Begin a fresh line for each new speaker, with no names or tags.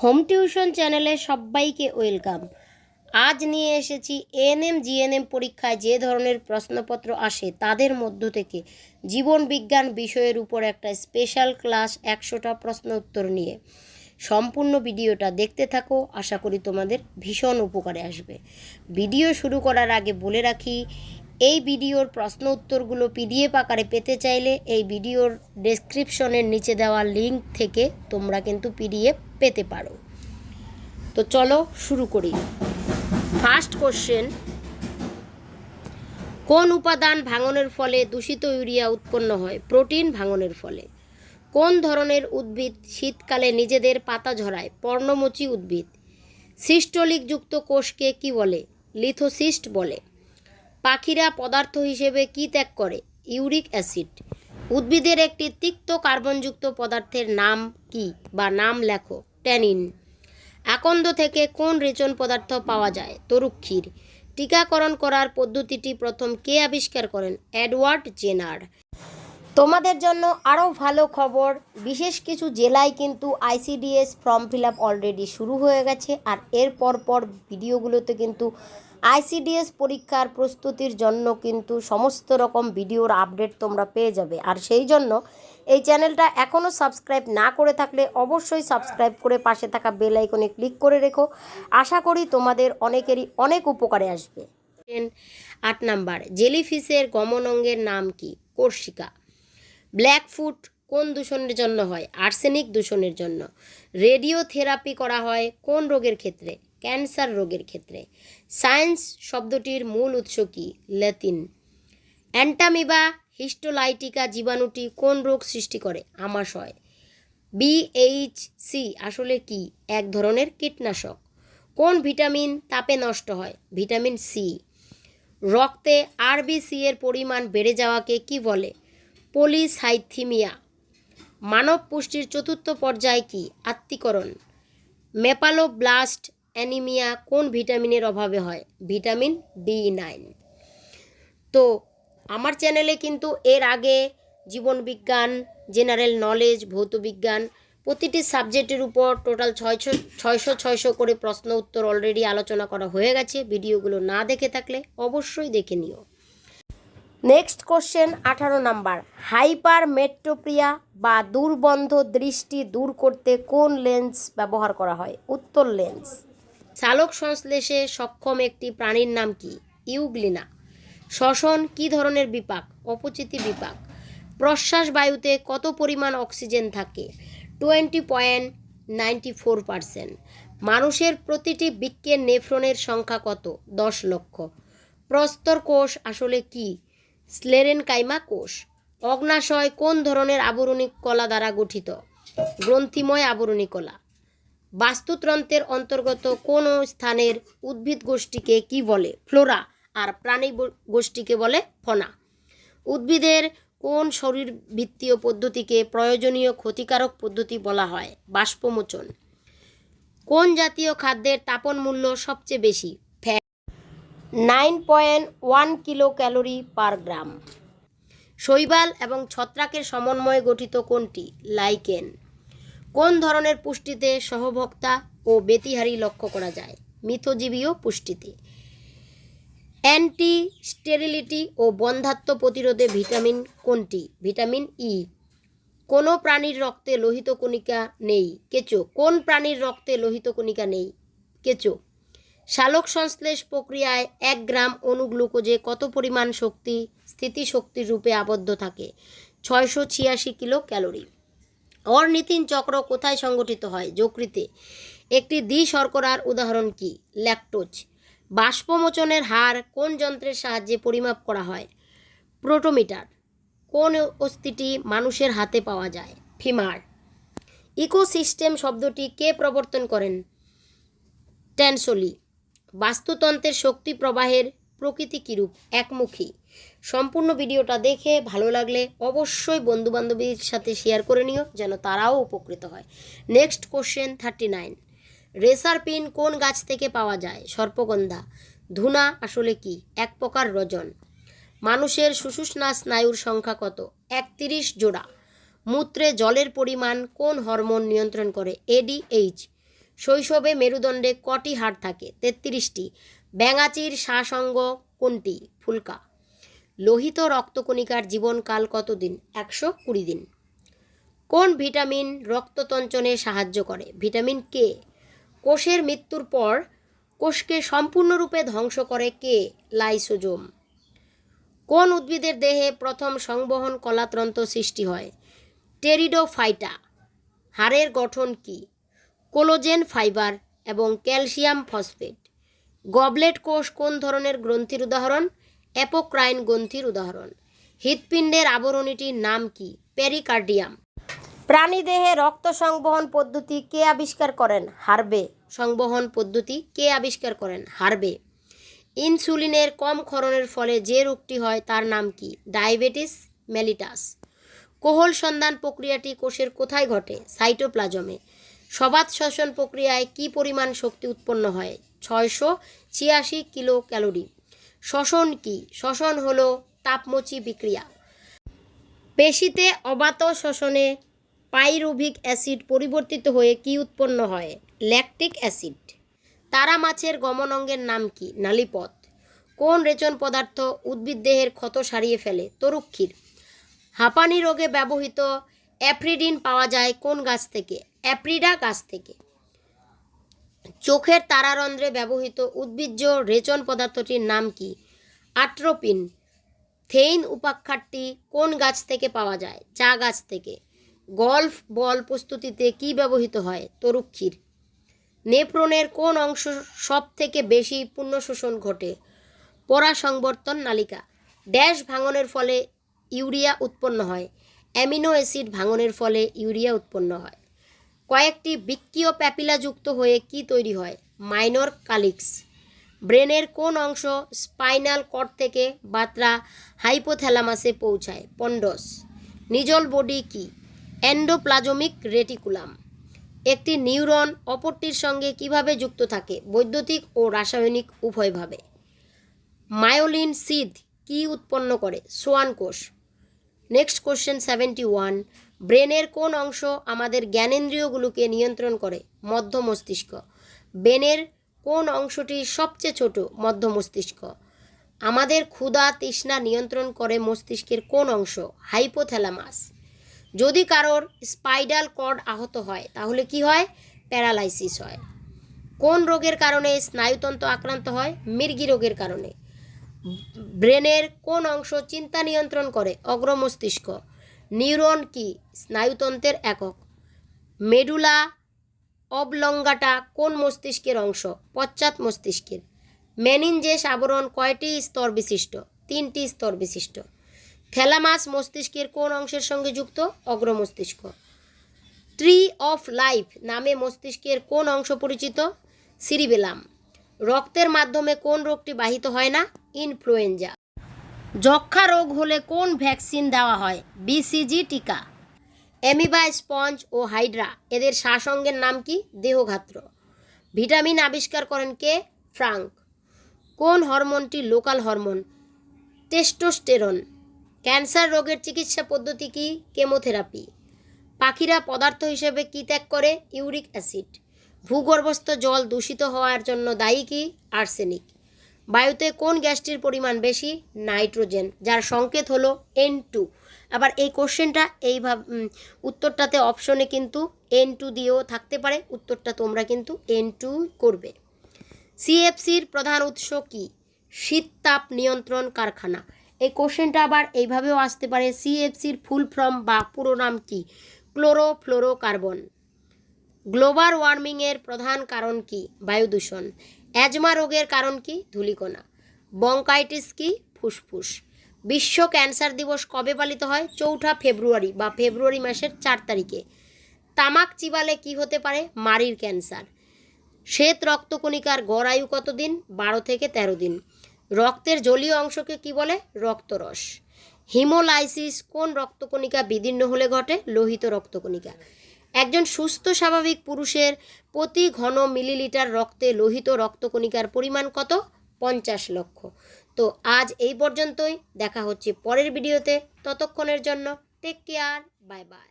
Home tuition চ্যানেলে সবাইকে welcome. আজ নিয়ে এসেছি এএনএম, জিএনএম পরীক্ষায় যে ধরনের প্রশ্নপত্র আসে তাদের মধ্য থেকে জীবন বিজ্ঞান বিষয়ের উপর একটা স্পেশাল ক্লাস একশোটা প্রশ্ন উত্তর নিয়ে। সম্পূর্ণ ভিডিওটা দেখতে থাকো, আশা করি তোমাদের ভীষণ উপকারে আসবে। ভিডিও শুরু করার আগে বলে রাখি এই ভিডিওর প্রশ্ন উত্তরগুলো পিডিএফ আকারে পেতে চাইলে এই ভিডিওর ডেসক্রিপশনের নিচে দেওয়া লিঙ্ক থেকে তোমরা কিন্তু পিডিএফ পেতে পারো। তো চলো শুরু করি। ফার্স্ট কোশ্চেন কোন উপাদান ভাঙনের ফলে দূষিত ইউরিয়া উৎপন্ন হয়? প্রোটিন ভাঙনের ফলে। কোন ধরনের উদ্ভিদ শীতকালে নিজেদের পাতা ঝরায়? পর্ণমোচী উদ্ভিদ। সিস্টোলিকযুক্ত কোষকে কি বলে? লিথোসিস্ট বলে। পাখিরা পদার্থ হিসেবে কি ত্যাগ করে? Uric acid. উদ্ভিদের একটি তিক্ত কার্বনযুক্ত পদার্থের নাম কি বা নাম লেখো? ট্যানিন। আকন্দ থেকে কোন রেচন পদার্থ পাওয়া যায়? তরুক্ষীর। টিকাকরণ করার পদ্ধতিটি প্রথম কে আবিষ্কার করেন? এডওয়ার্ড জেনার তোমাদের জন্য আরও ভালো খবর, বিশেষ কিছু জেলায় কিন্তু ICDS form fill up already শুরু হয়ে গেছে আর এর পর পর ভিডিওগুলোতে কিন্তু আইসিডিএস পরীক্ষার প্রস্তুতির জন্য কিন্তু সমস্ত রকম ভিডিওর আপডেট তোমরা পেয়ে যাবে। আর সেই জন্য এই চ্যানেলটা এখনও সাবস্ক্রাইব না করে থাকলে অবশ্যই সাবস্ক্রাইব করে পাশে থাকা বেল আইকনে ক্লিক করে রেখো। আশা করি তোমাদের অনেকেরই অনেক উপকারে আসবে। আট নাম্বার, জেলিফিশের গমন অঙ্গের নাম কি? কর্ষিকা ব্ল্যাকফুট কোন দূষণের জন্য হয়? আর্সেনিক দূষণের জন্য। রেডিও থেরাপি করা হয় কোন রোগের ক্ষেত্রে? ক্যান্সার রোগের ক্ষেত্রে। সায়েন্স শব্দটির মূল উৎস কি? ল্যাতিন অ্যান্টামিবা হিস্টোলাইটিকা জীবাণুটি কোন রোগ সৃষ্টি করে? আমাশয় বিএইচসি আসলে কি? এক ধরনের কীটনাশক। কোন ভিটামিন তাপে নষ্ট হয়? Vitamin C. রক্তে আরবিসি এর পরিমাণ বেড়ে যাওয়াকে কি বলে? পলিসাইথিমিয়া। মানব পুষ্টির চতুর্থ পর্যায় কি? আত্মীকরণ মেপালোব্লাস্ট অ্যানিমিয়া কোন ভিটামিনের অভাবে হয়? Vitamin B nine. তো আমার চ্যানেলে কিন্তু এর আগে জীবনবিজ্ঞান, জেনারেল নলেজ, ভৌতবিজ্ঞান প্রতিটি সাবজেক্টের উপর টোটাল ছয়শো ছয়শো ছয়শো করে প্রশ্ন উত্তর অলরেডি আলোচনা করা হয়ে গেছে। ভিডিওগুলো না দেখে থাকলে অবশ্যই দেখে নিও। নেক্সট কোশ্চেন আঠারো নাম্বার। হাইপার মেট্রোপ্রিয়া বা দুর্বন্ধ দৃষ্টি দূর করতে কোন লেন্স ব্যবহার করা হয়? উত্তর লেন্স চালক সংশ্লেষে সক্ষম একটি প্রাণীর নাম কি? ইউগ্লিনা। শ্বসন কি ধরনের বিপাক? অপচিতি বিপাক। প্রশ্বাস বায়ুতে কত পরিমাণ অক্সিজেন থাকে? Twenty point ninety four percent. মানুষের প্রতিটি বৃক্কের নেফ্রনের সংখ্যা কত? দশ লক্ষ। প্রস্তর কোষ আসলে কি? স্লেরেন কাইমা কোষ। অগ্নাশয় কোন ধরনের আবরণী কলা দ্বারা গঠিত? গ্রন্থিময় আবরণী কলা। বাস্তুতন্ত্রের অন্তর্গত কোন স্থানের উদ্ভিদ গোষ্ঠীকে কি বলে? ফ্লোরা। আর প্রাণী গোষ্ঠীকে বলে ফনা। উদ্ভিদের কোন শরীর ভিত্তীয় পদ্ধতিকে প্রয়োজনীয় ক্ষতিকারক পদ্ধতি বলা হয়? বাষ্পমোচন। কোন জাতীয় খাদ্যের তাপন মূল্য সবচেয়ে বেশি? Fat. Nine point one kilo calorie per gram. শৈবাল এবং ছত্রাকের সমন্বয়ে গঠিত কোনটি? লাইকেন। কোন ধরনের পুষ্টিতে সহভোক্তা ও বেতিহারি লক্ষ্য করা যায়? মিথজীবীয় পুষ্টিতে। অ্যান্টি স্টেরিলিটি ও বন্ধাত্ম প্রতিরোধে ভিটামিন কোনটি? Vitamin E. কোনো প্রাণীর রক্তে লোহিত কণিকা নেই? কেঁচো। কোন প্রাণীর রক্তে লোহিত কণিকা নেই? কেঁচো। শালক সংশ্লেষ প্রক্রিয়ায় এক গ্রাম অনুগ্লুকোজে কত পরিমাণ শক্তি স্থিতিশক্তির রূপে আবদ্ধ থাকে? ছয়শো ছিয়াশি কিলো ক্যালোরি অর্নিতিন চক্র কোথায় সংগঠিত হয়? যকৃতে। একটি দ্বি শর্করার উদাহরণ কি? ল্যাকটোজ। বাষ্পমোচনের হার কোন যন্ত্রের সাহায্যে পরিমাপ করা হয়? প্রোটোমিটার। কোন অস্থিটি মানুষের হাতে পাওয়া যায়? ফিমার। ইকোসিস্টেম শব্দটি কে প্রবর্তন করেন? ট্যানসলি বাস্তুতন্ত্রের শক্তি প্রবাহের প্রকৃতি কীরূপ? একমুখী। সম্পূর্ণ ভিডিওটা দেখে ভালো লাগলে অবশ্যই বন্ধুবান্ধবীর সাথে শেয়ার করে নিও, যেন তারাও উপকৃত হয়। Next question thirty nine reserpine কোন গাছ থেকে পাওয়া যায়? সর্পগন্ধা। ধুনা আসলে কি? এক প্রকার রজন। মানুষের সুষুষ্ণা স্নায়ুর সংখ্যা কত? একত্রিশ জোড়া। মূত্রে জলের পরিমাণ কোন হরমোন নিয়ন্ত্রণ করে? এডিএইচ শৈশবে মেরুদণ্ডে কটি হাড় থাকে? তেত্রিশটি। ব্যাঙাচির শাসঙ্গ কোনটি? ফুলকা। লোহিত রক্তকণিকার জীবনকাল কতদিন? একশো কুড়ি দিন। কোন ভিটামিন রক্ততঞ্চনে সাহায্য করে? ভিটামিন কে কোষের মৃত্যুর পর কোষকে সম্পূর্ণরূপে ধ্বংস করে কে লাইসোজোম। কোন উদ্ভিদের দেহে প্রথম সংবহন কলাতন্ত্র সৃষ্টি হয়? টেরিডোফাইটা হাড়ের গঠন কি? কোলোজেন ফাইবার এবং ক্যালসিয়াম ফসফেট। গবলেট কোষ কোন ধরনের গ্রন্থির উদাহরণ? অ্যাপোক্রাইন গ্রন্থির উদাহরণ। হৃৎপিণ্ডের আবরণীটির নাম কি? পেরিকার্ডিয়াম। প্রাণীদেহে রক্ত সংবহন পদ্ধতি কে আবিষ্কার করেন? হারবে। সংবহন পদ্ধতি কে আবিষ্কার করেন? হারবে। ইনসুলিনের কম ক্ষরণের ফলে যে রোগটি হয় তার নাম কি? Diabetes mellitus. কোহল সন্ধান প্রক্রিয়াটি কোষের কোথায় ঘটে? সাইটোপ্লাজমে। সবাত শ্বসন প্রক্রিয়ায় কি পরিমাণ শক্তি উৎপন্ন হয়? ছয়শো ছিয়াশি কিলো ক্যালোরি শ্বসন কি? শ্বসন হলো তাপমোচী বিক্রিয়া। পেশিতে অবাত শ্বসনে পাইরুভিক অ্যাসিড পরিবর্তিত হয়ে কি উৎপন্ন হয়? Lactic acid. তারা মাছের গমন অঙ্গের নাম কি? নালিপথ। কোন রেচন পদার্থ উদ্ভিদ দেহের ক্ষত সারিয়ে ফেলে? তরুক্ষীর হাঁপানি রোগে ব্যবহৃত অ্যাফ্রিডিন পাওয়া যায় কোন গাছ থেকে? অ্যাপ্রিডা গাছ থেকে। চোখের তারারন্ধ্রে ব্যবহৃত উদ্ভিজ্জ রেচন পদার্থটির নাম কি? আট্রোপিন। থেইন উপাখ্যানটি কোন গাছ থেকে পাওয়া যায়? চা গাছ থেকে। গল্ফ বল প্রস্তুতিতে কি ব্যবহৃত হয়? তরুক্ষীর। নেপ্রনের কোন অংশ সব থেকে বেশি পুণ্য শোষণ ঘটে? পরাসংবর্তন নালিকা। ড্যাশ ভাঙনের ফলে ইউরিয়া উৎপন্ন হয়। অ্যামিনো অ্যাসিড ভাঙনের ফলে ইউরিয়া উৎপন্ন হয়। কয়েকটি বৃক্কীয় প্যাপিলা যুক্ত হয়ে কি তৈরি হয়? Minor calyx. ব্রেনের কোন অংশ স্পাইনাল কর্ড থেকে বাত্রা হাইপোথ্যালামাসে পৌঁছায়? পন্ডস। নিজল বডি কি? Endoplasmic reticulum. একটি নিউরন অপরটির সঙ্গে কীভাবে যুক্ত থাকে? বৈদ্যুতিক ও রাসায়নিক উভয়ভাবে। মায়োলিন সিদ কি উৎপন্ন করে? সোয়ান কোষ। Next question seventy one. ব্রেনের কোন অংশ আমাদের জ্ঞানেন্দ্রিয়গুলোকে নিয়ন্ত্রণ করে? মধ্য মস্তিষ্ক। ব্রেনের কোন অংশটি সবচেয়ে ছোট? মধ্য মস্তিষ্ক। আমাদের ক্ষুধা তৃষ্ণা নিয়ন্ত্রণ করে মস্তিষ্কের কোন অংশ? হাইপোথ্যালামাস। যদি কারোর স্পাইডাল কর্ড আহত হয়, তাহলে কি হয়? প্যারালাইসিস হয়। কোন রোগের কারণে স্নায়ুতন্ত্র আক্রান্ত হয়? মির্গি রোগের কারণে। ব্রেনের কোন অংশ চিন্তা নিয়ন্ত্রণ করে? অগ্রমস্তিষ্ক। নিউরন কি স্নায়ুতন্ত্রের একক? মেডুলা অবলঙ্গাটা কোন মস্তিষ্কের অংশ? পশ্চাৎ মস্তিষ্কের। মেনিনজেস আবরণ কয়টি স্তর বিশিষ্ট? তিনটি স্তর বিশিষ্ট। থ্যালামাস মস্তিষ্কের কোন অংশের সঙ্গে যুক্ত? অগ্রমস্তিষ্ক ট্রি অফ লাইফ নামে মস্তিষ্কের কোন অংশ পরিচিত? সিরিবেলাম। রক্তের মাধ্যমে কোন রোগটি বাহিত হয় না? ইনফ্লুয়েঞ্জা। যক্ষা রোগ হলে কোন ভ্যাকসিন দেওয়া হয়? বিসিজি টিকা। অ্যামিবা স্পঞ্জ ও হাইড্রা, এদের শাসঙ্গের নাম কি? দেহঘাত্র। ভিটামিন আবিষ্কার করেন কে? ফ্রাঙ্ক। কোন হরমোনটি লোকাল হরমোন? টেস্টোস্টেরন। ক্যান্সার রোগের চিকিৎসা পদ্ধতি কি? কেমোথেরাপি। পাখিরা পদার্থ হিসেবে কি ত্যাগ করে? Uric acid. ভূগর্ভস্থ জল দূষিত হওয়ার জন্য দায়ী কি? আর্সেনিক। বায়ুতে কোন গ্যাসটির পরিমাণ বেশি? নাইট্রোজেন, যার সংকেত হলো এন টু আবার এই কোশ্চেনটা এইভাবে উত্তরটাতে অপশনে কিন্তু এন টু দিয়েও থাকতে পারে, উত্তরটা তোমরা কিন্তু এন টু করবে। সিএফসির প্রধান উৎস কি? শীত তাপ নিয়ন্ত্রণ কারখানা। এই কোশ্চেনটা আবার এইভাবেও আসতে পারে সিএফসির ফুল ফর্ম বা পুরো নাম কি? ক্লোরোফ্লোরোকার্বন। গ্লোবাল ওয়ার্মিংয়ের প্রধান কারণ কি? বায়ু দূষণ অ্যাজমা রোগের কারণ কি? ধূলিকণা। বঙ্কাইটিস কি? ফুসফুস। বিশ্ব ক্যান্সার দিবস কবে পালিত হয়? চৌঠা ফেব্রুয়ারি বা ফেব্রুয়ারি মাসের চার তারিখে। তামাক চিবালে কি হতে পারে? মারির ক্যান্সার। শ্বেত রক্তকণিকার গড় আয়ু কতদিন? বারো থেকে তেরো দিন। রক্তের জলীয় অংশকে কি বলে? রক্তরস। হিমোলাইসিস কোন রক্তকণিকা বিদীর্ণ হলে ঘটে? লোহিত রক্তকণিকা। একজন সুস্থ স্বাভাবিক পুরুষের প্রতি ঘন মিলিলিটার রক্তে লোহিত রক্তকণিকার পরিমাণ কত? পঞ্চাশ লক্ষ। তো আজ এই পর্যন্তই। দেখা হচ্ছে পরের ভিডিওতে। ততক্ষণের জন্য টেক কেয়ার বাই বাই